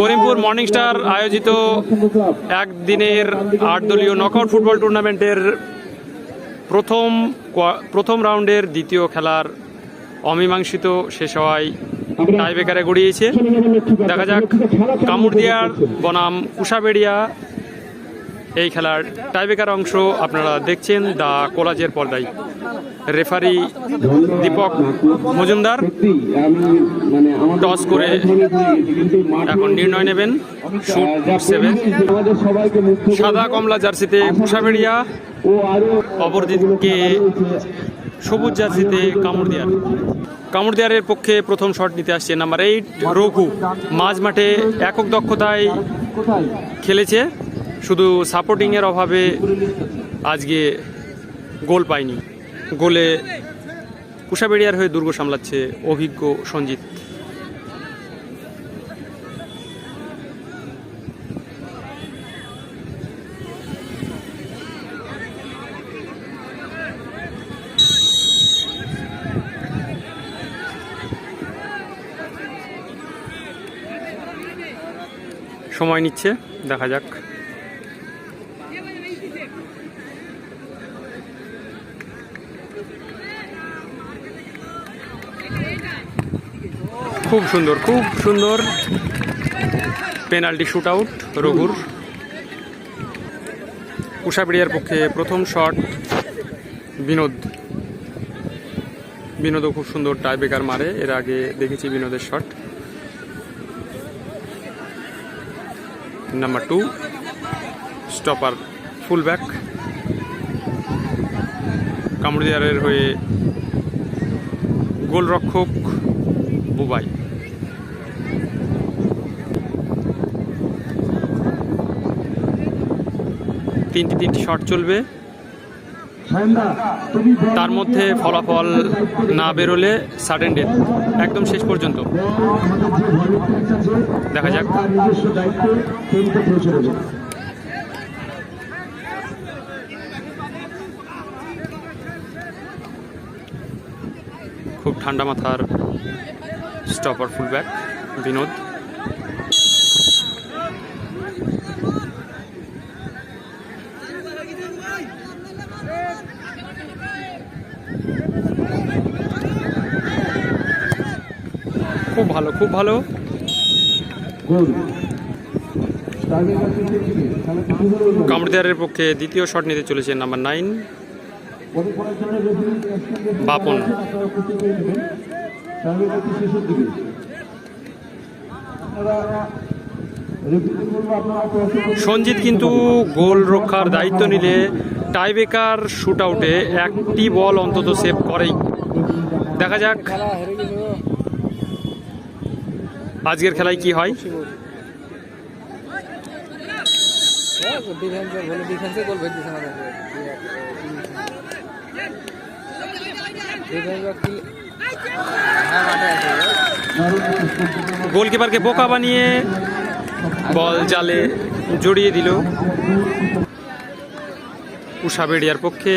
Karimpur morning star আয়োজিত একদিনের আট দলীয় নকআউট ফুটবল টুর্নামেন্টের প্রথম প্রথম রাউন্ডের দ্বিতীয় খেলার অমীমাংসিত শেষ হওয়ায় টাইবেকারে গড়িয়েছে। দেখা যাক, কামুরদিয়ার বনাম কুশাবেড়িয়া এই খেলার টাইবেকার অংশ আপনারা দেখছেন দা কোলাজের পর্দায়। রেফারি দীপক মজুমদার টস করে এখন নির্ণয় নেবেন সাদা কমলা জার্সিতে কুশাবেড়িয়া অপরদিকে সবুজ জার্সিতে কামড়দিয়ার কামড়দিয়ারের পক্ষে প্রথম শট নিতে আসছে নাম্বার এইট রঘু। মাঝ মাঠে একক দক্ষতায় খেলেছে। শুধু সাপোর্টিংয়ের অভাবে আজকে গোল পায়নি। গোলে কুশাবেড়িয়ার হয়ে দুর্গ সামলাচ্ছে অভিজ্ঞ সঞ্জিত। সময় নিচ্ছে, দেখা যাক। খুব সুন্দর খুব সুন্দর পেনাল্টি শুট আউট রঘুর। উষাবিড়িয়ার পক্ষে প্রথম শট বিনোদ। বিনোদও খুব সুন্দর টাইব্রেকার মারে, এর আগে দেখেছি বিনোদের shot number two stopper full back কামড়িয়ারের হয়ে গোলরক্ষক বুবাই তিনটি তিনটি শট চলবে। তার মধ্যে ফলাফল না বেরোলে সাডেন ডেথ একদম শেষ পর্যন্ত। দেখা যাক। খুব ঠান্ডা মাথার স্টপার ফুলব্যাক, বিনোদ। খুব ভালো খুব ভালো। কামড়দিয়ারের পক্ষে দ্বিতীয় শট নিতে চলেছে নাম্বার নাইন। বাপন। সঞ্জিত কিন্তু গোল রক্ষার দায়িত্ব নিলে টাইবেকার শুট আউটে একটি বল অন্তত সেভ করেই। দেখা যাক আজকের খেলায় কি হয় ডিফেন্সে বলে ডিফেন্সে গোল ভেজ দিছে আমাদের ডিফেন্স কি হ্যাঁ মাঠে আছে গোলকিপারকে বোকা বানিয়ে বল জালে জড়িয়ে দিল উষা বেড়িয়ার পক্ষে।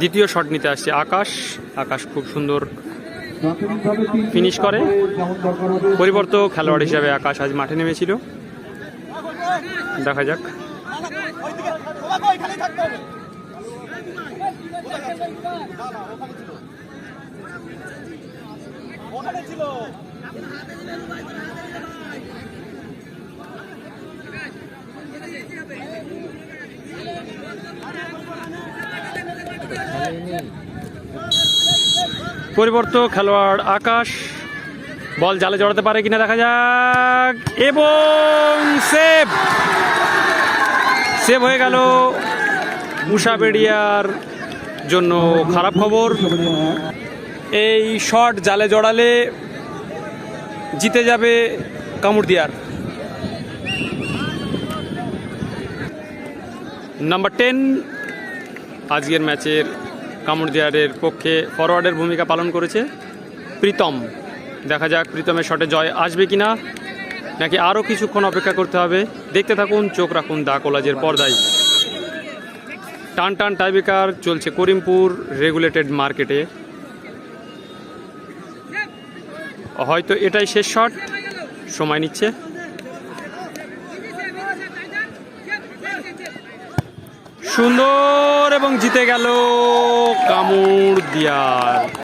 দ্বিতীয় শট নিতে আসছে আকাশ। আকাশ খুব সুন্দর ফিনিশ করে। পরিবর্তক খেলোয়াড় হিসাবে আকাশ আজ মাঠে নেমেছিল। দেখা যাক। পরিবর্তক খেলোয়াড় আকাশ। বল জালে জড়াতে পারে কিনা দেখা যাক। এবং সেভ। সেভ হয়ে গেল মুসাবেড়িয়ার জন্য খারাপ খবর। এই শট জালে জড়ালে জিতে যাবে কামুরদিয়ার। নাম্বার টেন আজকের ম্যাচের কামড়দিয়ারের পক্ষে ফরওয়ার্ডের ভূমিকা পালন করেছে প্রীতম। দেখা যাক প্রীতমের শটে জয় আসবে কি না নাকি আরও কিছুক্ষণ অপেক্ষা করতে হবে। দেখতে থাকুন, চোখ রাখুন দা কলাজের পর্দায়। টান টান টাইবেকার চলছে। করিমপুর রেগুলেটেড মার্কেটে হয়তো এটাই শেষ শট। সময় নিচ্ছে। সুন্দর এবং জিতে গেল কামুর দিয়ার।